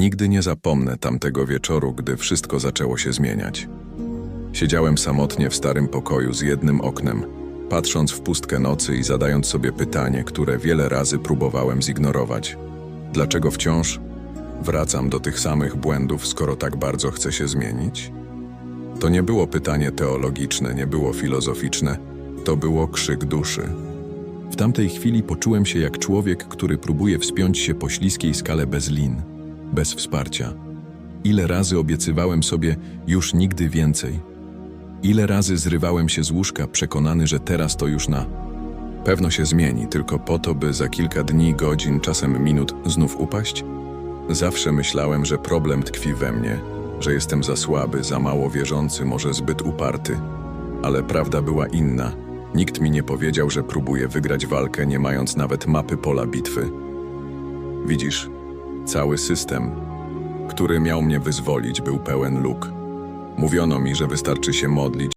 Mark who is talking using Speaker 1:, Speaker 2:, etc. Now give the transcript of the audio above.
Speaker 1: Nigdy nie zapomnę tamtego wieczoru, gdy wszystko zaczęło się zmieniać. Siedziałem samotnie w starym pokoju z jednym oknem, patrząc w pustkę nocy i zadając sobie pytanie, które wiele razy próbowałem zignorować. Dlaczego wciąż wracam do tych samych błędów, skoro tak bardzo chcę się zmienić? To nie było pytanie teologiczne, nie było filozoficzne, to było krzyk duszy. W tamtej chwili poczułem się jak człowiek, który próbuje wspiąć się po śliskiej skale bez lin, bez wsparcia. Ile razy obiecywałem sobie już nigdy więcej. Ile razy zrywałem się z łóżka, przekonany, że teraz to już na pewno się zmieni, tylko po to, by za kilka dni, godzin, czasem minut znów upaść? Zawsze myślałem, że problem tkwi we mnie, że jestem za słaby, za mało wierzący, może zbyt uparty. Ale prawda była inna. Nikt mi nie powiedział, że próbuję wygrać walkę, nie mając nawet mapy pola bitwy. Widzisz, cały system, który miał mnie wyzwolić, był pełen luk. Mówiono mi, że wystarczy się modlić,